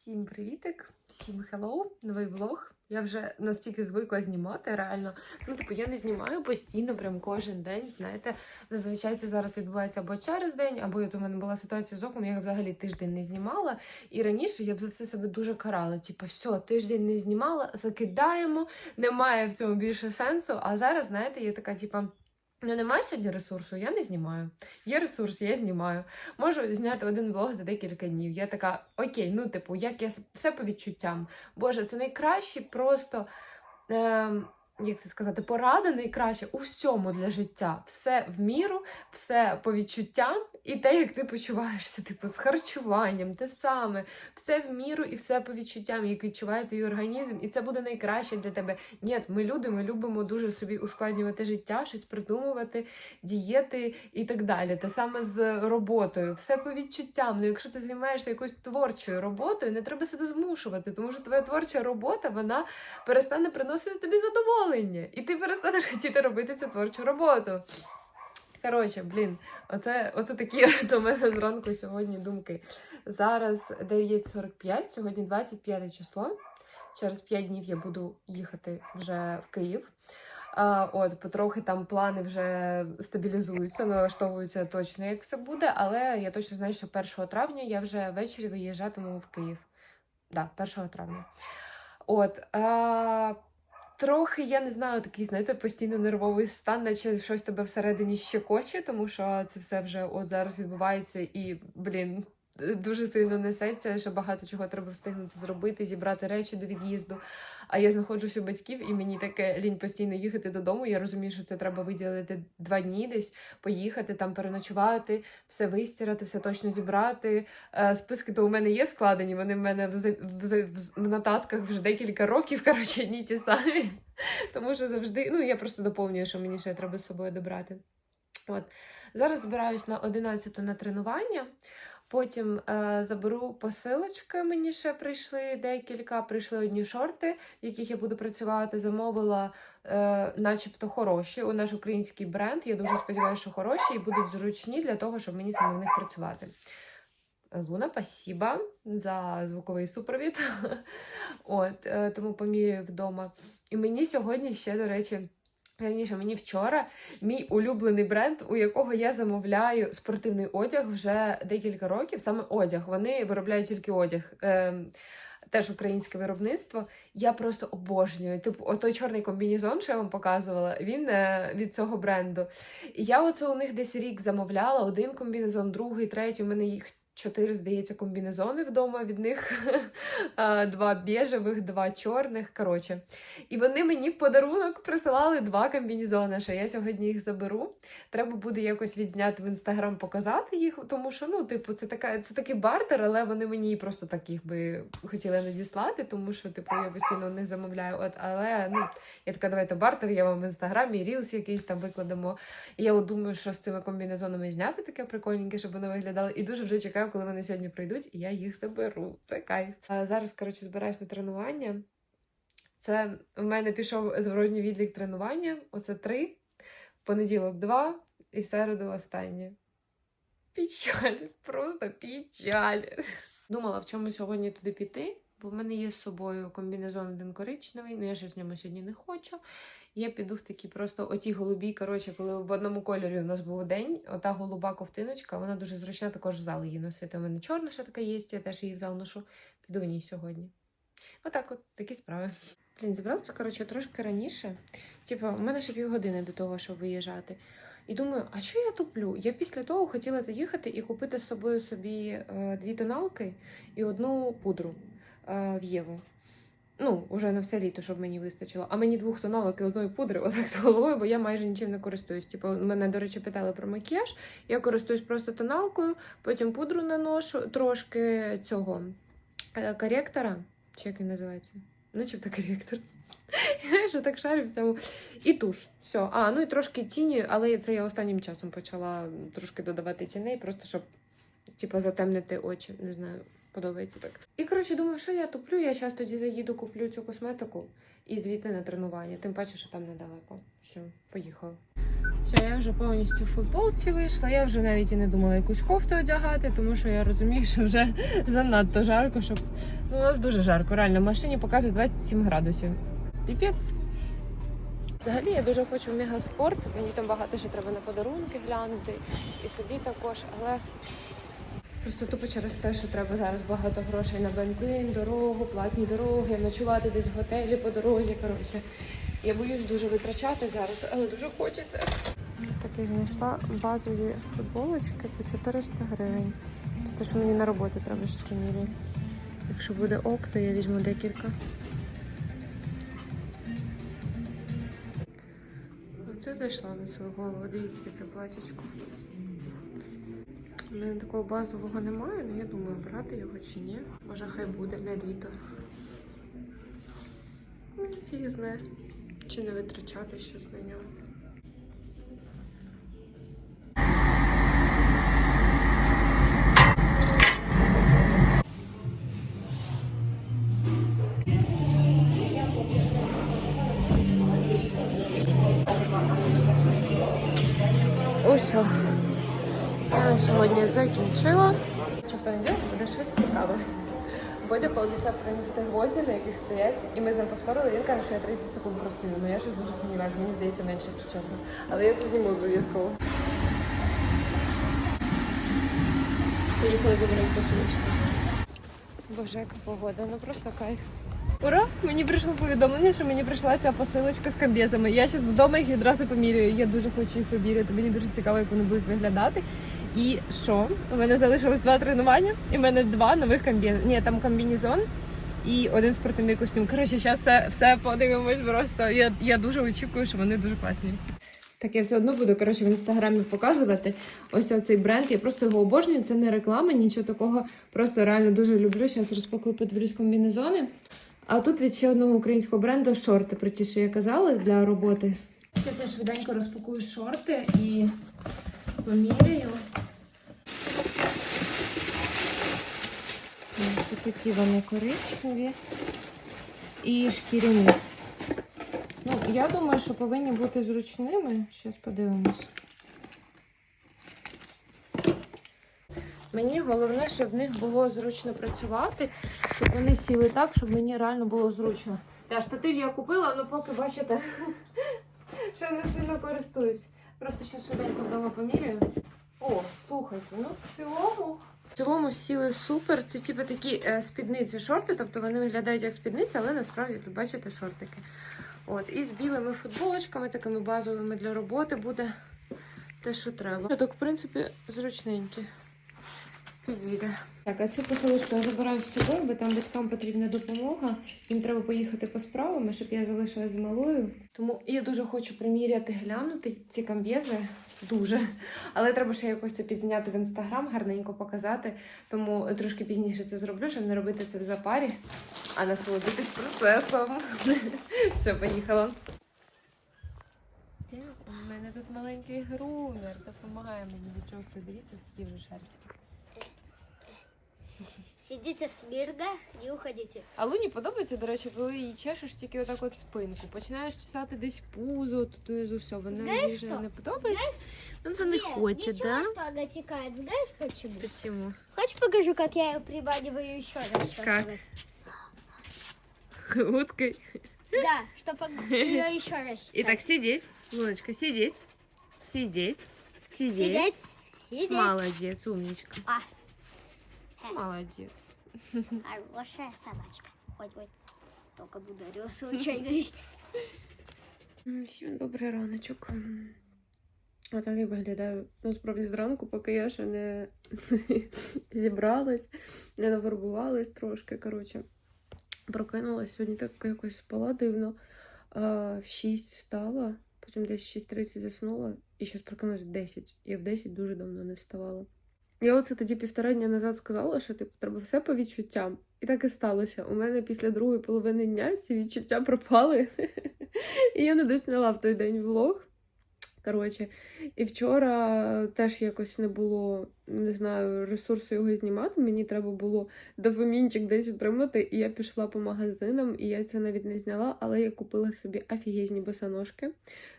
Всім привітик, всім хеллоу, новий влог. Я вже настільки звикла знімати, реально. Ну, типу, я не знімаю постійно, прям кожен день. Знаєте, зазвичай це зараз відбувається або через день, або от у мене була ситуація з оком, я взагалі тиждень не знімала. І раніше я б за це себе дуже карала. Типу, все, тиждень не знімала, закидаємо, немає в цьому більше сенсу. А зараз, знаєте, я така, типу, ну немає сьогодні ресурсу, я не знімаю. Є ресурс, я знімаю. Можу зняти один влог за декілька днів. Я така, окей, ну, типу, як я все по відчуттям. Боже, це найкраще просто. Е, як це сказати, порада найкраще у всьому для життя. Все в міру, все по відчуттям, і те, як ти почуваєшся, типу, з харчуванням, те саме, все в міру і все по відчуттям, як відчуває твій організм, і це буде найкраще для тебе. Ні, ми люди, ми любимо дуже собі ускладнювати життя, щось придумувати, дієти і так далі. Те саме з роботою, все по відчуттям. Ну, якщо ти займаєшся якоюсь творчою роботою, не треба себе змушувати, тому що твоя творча робота вона перестане приносити тобі задоволення, і ти перестанеш хотіти робити цю творчу роботу. Коротше, блін, оце, оце такі до мене зранку сьогодні думки. Зараз 9.45, сьогодні 25 число. Через 5 днів я буду їхати вже в Київ. А, от, потрохи там плани вже стабілізуються, налаштовуються точно, як все буде. Але я точно знаю, що 1 травня я вже ввечері виїжджатиму в Київ. Так, да, 1 травня. От. А, трохи, я не знаю, такий, знаєте, постійно нервовий стан, наче щось тебе всередині щекоче, тому що це все вже от зараз відбувається і, блін. Дуже сильно несеться, що багато чого треба встигнути зробити, зібрати речі до від'їзду. А я знаходжусь у батьків, і мені таке лінь постійно їхати додому. Я розумію, що це треба виділити два дні десь, поїхати там переночувати, все вистирати, все точно зібрати. Е, Списки то у мене є складені. Вони в мене в, в, в нотатках вже декілька років. Коротше, ні ті самі. Тому що завжди, ну я просто доповнюю, що мені ще треба з собою добрати. От зараз збираюсь на 11 на тренування. Потім е, заберу посилочки. Мені ще прийшли декілька. Прийшли одні шорти, в яких я буду працювати. Замовила, е, начебто, хороші. У наш український бренд. Я дуже сподіваюся, що хороші і будуть зручні для того, щоб мені саме в них працювати. Луна, спасіба за звуковий супровід. От, е, тому поміряю вдома. І мені сьогодні ще, до речі, Раніше мені вчора мій улюблений бренд, у якого я замовляю спортивний одяг вже декілька років. Саме одяг. Вони виробляють тільки одяг. Ем, Теж українське виробництво. Я просто обожнюю. Типу, отой чорний комбінезон, що я вам показувала, він е, від цього бренду. І я оце у них десь рік замовляла: один комбінезон, другий, третій. У мене їх чотири, здається, комбінезони вдома від них. Два біжевих, два чорних. Коротше. І вони мені в подарунок присилали два комбінезони, що я сьогодні їх заберу. Треба буде якось відзняти в інстаграм, показати їх, тому що, ну, типу, це така, це такий бартер, але вони мені просто так їх би хотіли надіслати, тому що, типу, я постійно у них замовляю. От, але ну, я така, давайте бартер, я вам в інстаграмі, рілс якийсь там викладемо. І я от думаю, що з цими комбінезонами зняти таке прикольненьке, щоб вони виглядали. І дуже вже чекаю, коли вони сьогодні прийдуть, і я їх заберу. Це кайф. Зараз, коротше, збираюсь на тренування. Це в мене пішов зворотній відлік тренування. Оце три, понеділок два і в середу останнє. Печаль, просто печаль. Думала, в чому сьогодні туди піти, бо в мене є з собою комбінезон один коричневий, але я щось в ньому сьогодні не хочу. Я піду в такі просто оті голубі. Коротше, коли в одному кольорі у нас був день, ота голуба ковтиночка, вона дуже зручна, також в зал її носити. У мене чорна ще така є, я теж її в зал ношу. Піду в ній сьогодні. Отак, от такі справи. Блін, зібралася, коротше, трошки раніше. Типу, у мене ще півгодини до того, щоб виїжджати. І думаю, а що я туплю? Я після того хотіла заїхати і купити з собою собі е, дві тоналки і одну пудру в Єву. Ну, уже на все літо, щоб мені вистачило. А мені двох тоналок і одної пудри, отак з головою, бо я майже нічим не користуюсь. Типу, мене, до речі, питали про макіяж. Я користуюсь просто тоналкою, потім пудру наношу, трошки цього е, коректора. Чи як він називається? Начебто коректор. Я ще так шарю в цьому. І туш. Все. А, ну і трошки тіні, але це я останнім часом почала трошки додавати тіней, просто щоб, типу, затемнити очі. Не знаю, подобається так. І коротше, думаю, що я туплю, я зараз тоді заїду, куплю цю косметику і звідти на тренування. Тим паче, що там недалеко. Все, поїхала. Все, я вже повністю в футболці вийшла. Я вже навіть і не думала якусь кофту одягати, тому що я розумію, що вже занадто жарко, щоб. Ну, у нас дуже жарко. Реально, в машині показує 27 градусів. Піпець. Взагалі я дуже хочу в мегаспорт. Мені там багато ще треба на подарунки глянути і собі також, але просто тупо через те, що треба зараз багато грошей на бензин, дорогу, платні дороги, ночувати десь в готелі по дорозі. Коротше, я боюсь дуже витрачати зараз, але дуже хочеться. Таки знайшла базові футболочки по 400 гривень. Це те, що мені на роботу треба щось поміряти. Якщо буде ок, то я візьму декілька. Оце зайшла на свою голову. Дивіться, яке платічко. У мене такого базового немає, але я думаю, брати його чи ні. Може, хай буде на літо. Ну, Фіг знає. Чи не витрачати щось на нього. Сьогодні закінчила. Чи понеділок буде щось цікаве. Бодя пообіцяв принести гвозді, на яких стоять, і ми з ним поспорили. Він каже, що я 30 секунд розповім. Ну я щось дуже сумніваюся, мені здається менше, якщо чесно. Але я це зніму обов'язково. Поїхали заберемо посилочку. Боже, яка погода, ну просто кайф. Ура! Мені прийшло повідомлення, що мені прийшла ця посилочка з комбезами. Я зараз вдома їх відразу поміряю. Я дуже хочу їх поміряти. Мені дуже цікаво, як вони будуть виглядати. І що? У мене залишилось два тренування, і в мене два нових комбеза. Ні, там комбінезон і один спортивний костюм. Коротше, зараз все, все подивимось просто. Я, я дуже очікую, що вони дуже класні. Так, я все одно буду коротше в інстаграмі показувати. Ось цей бренд. Я просто його обожнюю. Це не реклама, нічого такого. Просто реально дуже люблю. Зараз розпакую подивлюсь комбінезони. А тут від ще одного українського бренду шорти, про ті, що я казала, для роботи. Зараз я швиденько розпакую шорти і поміряю. Ось такі вони коричневі і шкіряні. Ну, я думаю, що повинні бути зручними. Зараз подивимось. Мені головне, щоб в них було зручно працювати, щоб вони сіли так, щоб мені реально було зручно. Та штатив я купила, але поки бачите, що не сильно користуюсь. Просто ще швиденько вдома поміряю. О, слухайте, ну в цілому. В цілому сіли супер. Це типу такі е, спідниці шорти, тобто вони виглядають як спідниці, але насправді тут бачите шортики. От, і з білими футболочками, такими базовими для роботи буде те, що треба. Так, в принципі, зручненькі. Підійде. Так, а цю посилочку я забираю з собою, бо там батькам потрібна допомога. Їм треба поїхати по справам, щоб я залишилась з малою. Тому я дуже хочу приміряти, глянути ці комб'єзи. Дуже. Але треба ще якось це підзняти в інстаграм, гарненько показати. Тому трошки пізніше це зроблю, щоб не робити це в запарі, а насолодитись процесом. Все, поїхала. У мене тут маленький грумер, допомагає мені від чогось. Дивіться, скільки вже шерсті. Сидите смирно, не уходите. А Луні подобається, до речі, коли її чешеш тільки отак от спинку. Починаєш чесати десь пузо, тут внизу все. Вона Знаєш їй вже що? не подобається. Ну це не Нет, хоче, ничего, да? что она текает. Знаешь почему? Почему? Хочешь покажу, как я ее приманиваю еще раз? Как? Уткой. Да, чтобы ее еще раз І так сидеть. Луночка, сидеть. Сидеть. Сидеть. Сидеть, сидеть. Молодец, умничка. А, Молодец. хорошая собачка. Хоть. Только ударила случайно. Всім добрий раночок. Отак я виглядаю насправді зранку, поки я ще не зібралась, не нафарбувалась трошки. Коротше, прокинулась. Сьогодні так якось спала дивно. А, в 6 встала, потім десь в 6.30 заснула, і зараз прокинулась в 10. Я в 10 дуже давно не вставала. Я оце тоді півтора дня назад сказала, що типу, треба все по відчуттям. І так і сталося. У мене після другої половини дня ці відчуття пропали. І я не досняла в той день влог. Коротше, і вчора теж якось не було, не знаю, ресурсу його знімати. Мені треба було дофамінчик десь отримати, і я пішла по магазинам, і я це навіть не зняла, але я купила собі офігезні босоножки.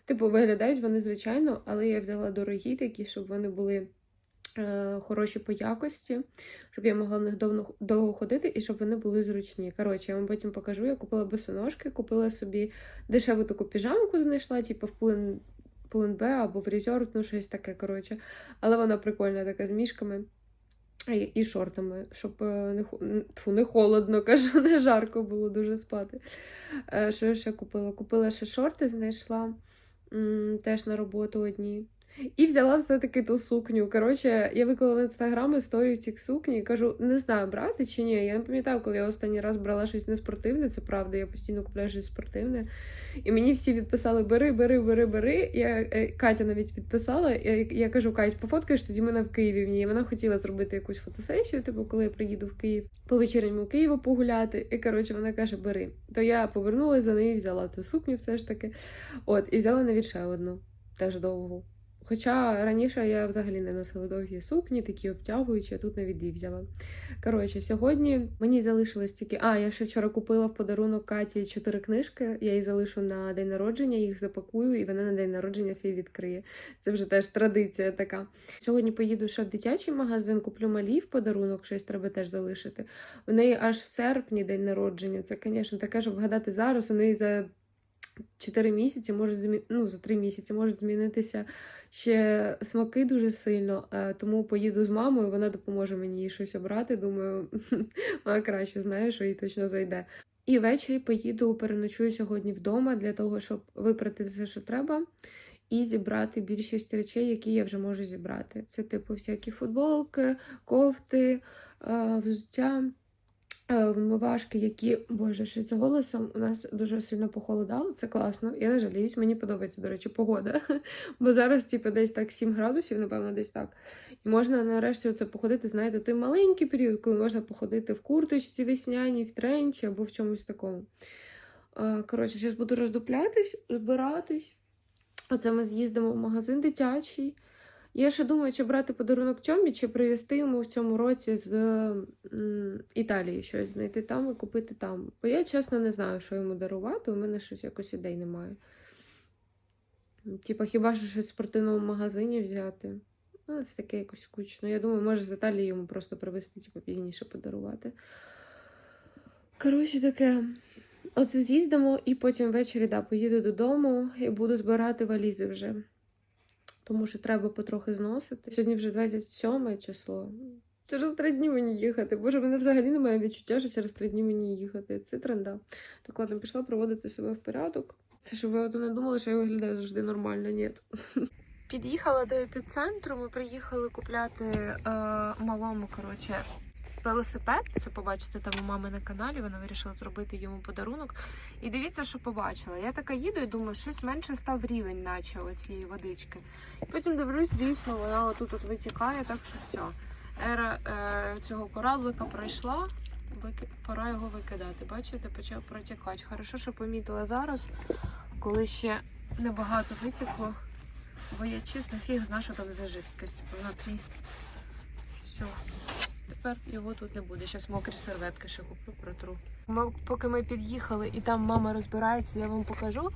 Типу, виглядають вони звичайно, але я взяла дорогі такі, щоб вони були хороші по якості, щоб я могла в них довго, довго ходити і щоб вони були зручні. Коротше, я вам потім покажу. Я купила босоножки, купила собі дешеву таку піжамку, знайшла, типу, в Пулен, Пулен-Б або в Резерв, ну щось таке, коротше. Але вона прикольна, така з мішками. І, і шортами, щоб е, не, тьфу, не холодно, кажу, не жарко було дуже спати. Е, Що я ще купила? Купила ще шорти, знайшла м, теж на роботу одні. І взяла все-таки ту сукню. Коротше, я виклала в інстаграм історію цих сукні і кажу, не знаю, брати чи ні. Я не пам'ятаю, коли я останній раз брала щось не спортивне, це правда, я постійно купляю щось спортивне. І мені всі відписали: бери, бери, бери, бери. Я, е, Катя навіть відписала. Я, я кажу, Кать, пофоткаєш тоді мене в Києві в ній. Вона хотіла зробити якусь фотосесію, типу, коли я приїду в Київ по вечірньому Києву погуляти. І коротше, вона каже, бери. То я повернулася за нею, взяла ту сукню, все ж таки. От, і взяла навіть ще одну, теж довгу. Хоча раніше я взагалі не носила довгі сукні, такі обтягуючі, а тут навіть дві взяла. Коротше, сьогодні мені залишилось тільки. А, я ще вчора купила в подарунок Каті чотири книжки. Я їй залишу на день народження, їх запакую, і вона на день народження свій відкриє. Це вже теж традиція така. Сьогодні поїду ще в дитячий магазин, куплю малі в подарунок, щось треба теж залишити. У неї аж в серпні день народження. Це, звісно, таке, щоб вгадати зараз. У неї за 4 місяці можуть змі... ну, за 3 місяці можуть змінитися ще смаки дуже сильно. е, Тому поїду з мамою, вона допоможе мені щось обрати. Думаю, вона краще знає, що їй точно зайде. І ввечері поїду, переночую сьогодні вдома для того, щоб випрати все, що треба, і зібрати більшість речей, які я вже можу зібрати. Це типу всякі футболки, кофти, е, взуття. Е, Вмивашки, які, боже, що це голосом у нас дуже сильно похолодало. Це класно. Я не жаліюсь, мені подобається, до речі, погода. Бо зараз, типу, десь так 7 градусів, напевно, десь так. І можна нарешті оце походити, знаєте, той маленький період, коли можна походити в курточці весняній, в тренчі або в чомусь такому. Е, Коротше, зараз буду роздуплятись, збиратись. Оце ми з'їздимо в магазин дитячий. Я ще думаю, чи брати подарунок Тьомі, чи привезти йому в цьому році з Італії щось знайти там і купити там. Бо я чесно не знаю, що йому дарувати. У мене щось якось ідей немає. Типа, хіба що щось в спортивному магазині взяти. Ну, це таке якось скучно. Я думаю, може з Італії йому просто привезти, типу, пізніше подарувати. Коротше, таке. Оце з'їздимо, і потім ввечері да, поїду додому і буду збирати валізи вже. Тому що треба потрохи зносити. Сьогодні вже 27 число. Через три дні мені їхати. Боже, мене взагалі немає відчуття, що через три дні мені їхати. Це тренда. Так ладно, пішла проводити себе в порядок. Це щоб ви ото не думали, що я виглядаю завжди нормально, ні. Під'їхала до епіцентру. Ми приїхали купляти е, малому, коротше, велосипед. Це побачите там у мами на каналі. Вона вирішила зробити йому подарунок. І дивіться, що побачила. Я така їду і думаю, щось менше став рівень, наче оцієї водички. Потім дивлюсь, дійсно, вона отут от витікає, так що все. Ера е, цього кораблика пройшла. Вики... Пора його викидати. Бачите, почав протікати. Хорошо, що помітила зараз, коли ще небагато витекло. Бо я чесно фіг знаю, що там за жидкість типу, внутрі. Все. Тепер його тут не буде. Зараз мокрі серветки ще куплю, протру. Ми, поки ми під'їхали і там мама розбирається, я вам покажу.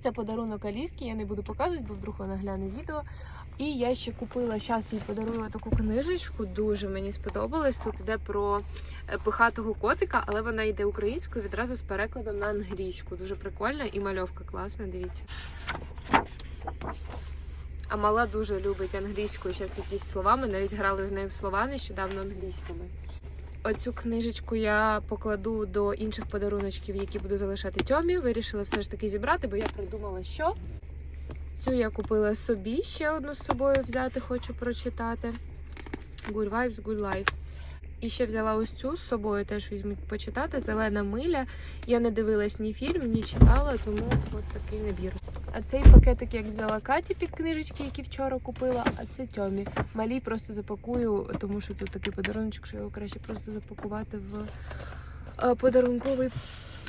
Це подарунок Аліскі, я не буду показувати, бо вдруг вона гляне відео. І я ще купила, зараз їй подарую таку книжечку, дуже мені сподобалась. Тут йде про е, пихатого котика, але вона йде українською відразу з перекладом на англійську. Дуже прикольна і мальовка класна, дивіться. А мала дуже любить англійську, зараз якісь слова. Ми навіть грали з нею в слова нещодавно англійськими. Оцю книжечку я покладу до інших подаруночків, які буду залишати Тьомі. Вирішила все ж таки зібрати, бо я придумала, що. Цю я купила собі ще одну з собою взяти, хочу прочитати. Good Vibes, Good Life. І ще взяла ось цю з собою, теж візьмуть почитати. Зелена миля. Я не дивилась ні фільм, ні читала, тому от такий набір. А цей пакетик як взяла Каті під книжечки, які вчора купила, а це Тьомі. Малій просто запакую, тому що тут такий подарунок, що його краще просто запакувати в е, подарунковий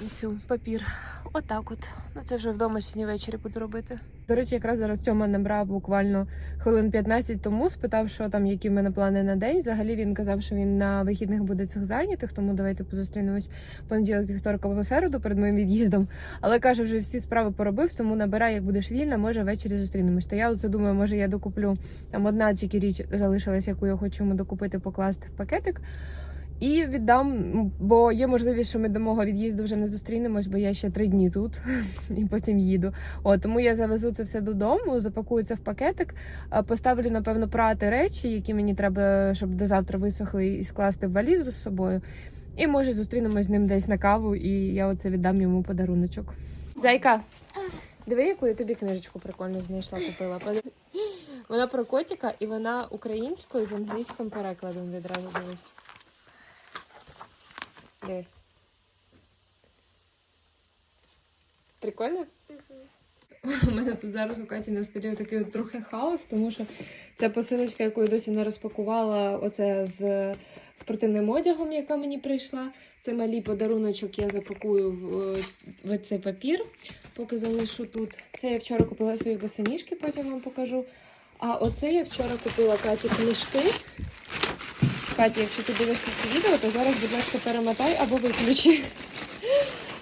цю папір. Отак от. Ну це вже вдома сьогодні ввечері буду робити. До речі, якраз зараз Тьома набрав буквально хвилин 15 тому, спитав, що там, які в мене плани на день. Взагалі він казав, що він на вихідних буде цих зайнятих, тому давайте позустрінемось понеділок, вівторок або середу перед моїм від'їздом. Але каже, вже всі справи поробив, тому набирай, як будеш вільна, може ввечері зустрінемось. То я оце думаю, може я докуплю там одна тільки річ залишилась, яку я хочу йому докупити, покласти в пакетик. І віддам, бо є можливість, що ми до мого від'їзду вже не зустрінемось, бо я ще три дні тут і потім їду. От тому я завезу це все додому, запакую це в пакетик, поставлю, напевно, прати речі, які мені треба, щоб до завтра висохли, і скласти в валізу з собою. І може зустрінемось з ним десь на каву, і я оце віддам йому подаруночок. Зайка, диви, яку я тобі книжечку прикольно знайшла, купила. Вона про котика і вона українською з англійським перекладом відразу дивись. Диви. Прикольно? У мене тут зараз у Каті на столі такий трохи хаос, тому що ця посилочка, яку я досі не розпакувала, оце з спортивним одягом, яка мені прийшла. Це малий подаруночок, я запакую в, в цей папір, поки залишу тут. Це я вчора купила собі босоніжки, потім вам покажу. А оце я вчора купила Каті книжки. Катя, якщо ти дивишся це відео, то зараз, будь ласка, перемотай або виключи.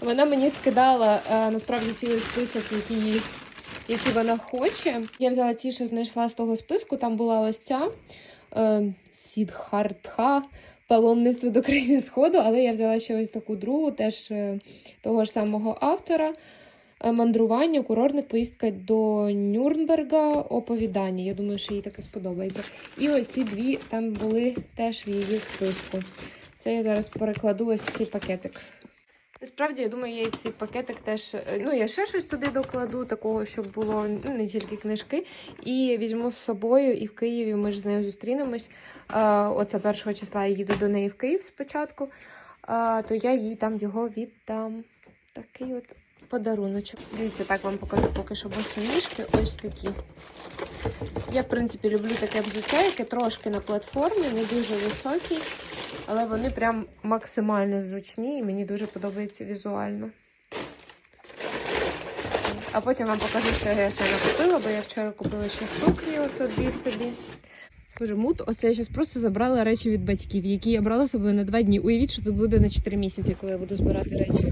Вона мені скидала е, насправді цілий список, які, які вона хоче. Я взяла ті, що знайшла з того списку. Там була ось ця е, Сідхартха. Паломництво до країни Сходу, але я взяла ще ось таку другу, теж е, того ж самого автора. Е, Мандрування, курортник, поїздка до Нюрнберга, оповідання. Я думаю, що їй таке сподобається. І оці дві там були теж в її списку. Це я зараз перекладу ось цей пакетик. Насправді, я думаю, я і цей пакетик теж. е, Ну, я ще щось туди докладу, такого, щоб було ну, не тільки книжки. І візьму з собою, і в Києві ми ж з нею зустрінемось. А, оце першого числа я їду до неї в Київ спочатку. То я їй там його віддам. Такий от подаруночок. Дивіться, так вам покажу поки що босоніжки. Ось такі. Я, в принципі, люблю таке взуття, яке трошки на платформі, не дуже високі, але вони прям максимально зручні і мені дуже подобається візуально. А потім вам покажу, що я ще накупила, бо я вчора купила ще сукні, ото дві собі. Боже, мут, оце я зараз просто забрала речі від батьків, які я брала з собою на два дні. Уявіть, що тут буде на 4 місяці, коли я буду збирати речі.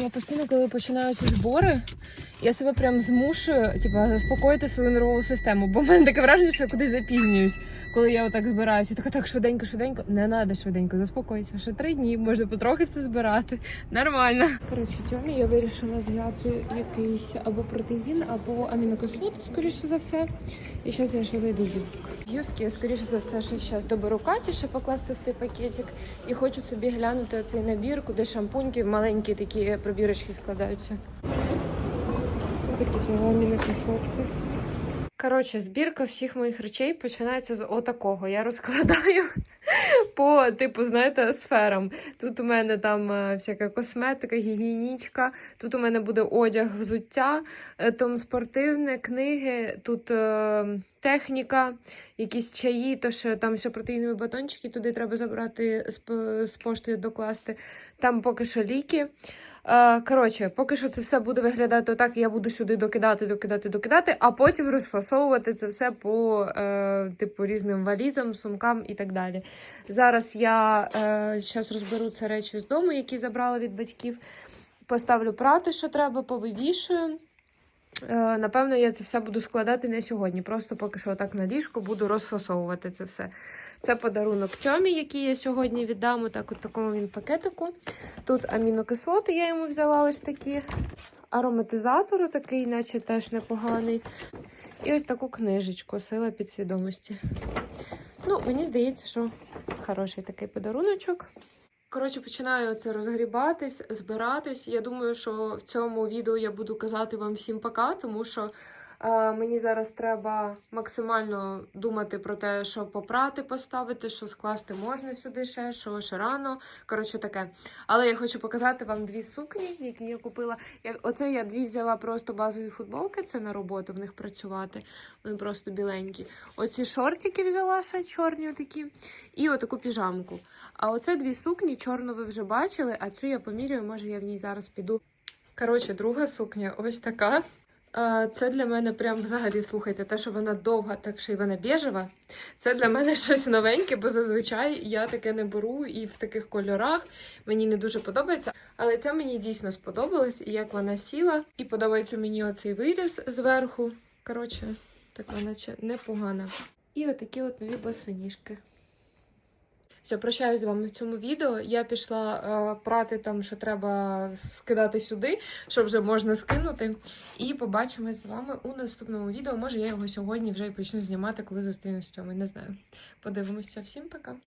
Я постійно, коли починаю ці збори, я себе прям змушую, типа, заспокоїти свою нервову систему. Бо в мене таке враження, що я кудись запізнююсь, коли я отак збираюся. Така так швиденько, швиденько. Не треба швиденько, заспокойся. Ще три дні, можна потрохи все збирати. Нормально. Коротше, Тьомі я вирішила взяти якийсь або протеїн, або амінокислоти, скоріше за все. І зараз я ще зайду в Юзки, я скоріше за все, ще зараз доберу Каті, ще покласти в той пакетик. І хочу собі глянути оцей набір, куди шампуньки маленькі такі пробірочки складаються. Такі. Коротше, збірка всіх моїх речей починається з отакого. Я розкладаю по, типу, знаєте, сферам. Тут у мене там е, всяка косметика, гігієнічка, тут у мене буде одяг, взуття, е, там спортивне, книги, тут е, техніка, якісь чаї, то що там ще протеїнові батончики, туди треба забрати з, з поштою докласти. Там поки що ліки. Е, Коротше, поки що це все буде виглядати отак, я буду сюди докидати, докидати, докидати, а потім розфасовувати це все по е, типу різним валізам, сумкам і так далі. Зараз я е, зараз розберу це речі з дому, які забрала від батьків. Поставлю прати, що треба, повивішую. Е, напевно, я це все буду складати не сьогодні. Просто поки що так на ліжко буду розфасовувати це все. Це подарунок Тьомі, який я сьогодні віддам. Так, от такому він пакетику. Тут амінокислоти я йому взяла ось такі. Ароматизатор такий, наче теж непоганий. І ось таку книжечку Сила підсвідомості. Ну, мені здається, що хороший такий подаруночок. Коротше, починаю це розгрібатись, збиратись. Я думаю, що в цьому відео я буду казати вам всім пока, тому що Мені зараз треба максимально думати про те, що попрати, поставити, що скласти можна сюди ще, що ще рано. Коротше, таке. Але я хочу показати вам дві сукні, які я купила. Оце я дві взяла просто базові футболки, це на роботу в них працювати. Вони просто біленькі. Оці шортики взяла ще чорні такі. І отаку піжамку. А оце дві сукні, чорну ви вже бачили, а цю я поміряю, може я в ній зараз піду. Коротше, друга сукня ось така. Це для мене прям взагалі слухайте, те, що вона довга, так що й вона біжева. Це для мене щось новеньке, бо зазвичай я таке не беру і в таких кольорах мені не дуже подобається. Але це мені дійсно сподобалось, і як вона сіла. І подобається мені оцей виріз зверху. Коротше, така наче непогана. І отакі от нові босоніжки. Все, прощаюсь з вами в цьому відео. Я пішла е, прати там, що треба скидати сюди, що вже можна скинути. І побачимось з вами у наступному відео. Може, я його сьогодні вже і почну знімати, коли зустрінусь з цьому. Не знаю. Подивимося. Всім пока.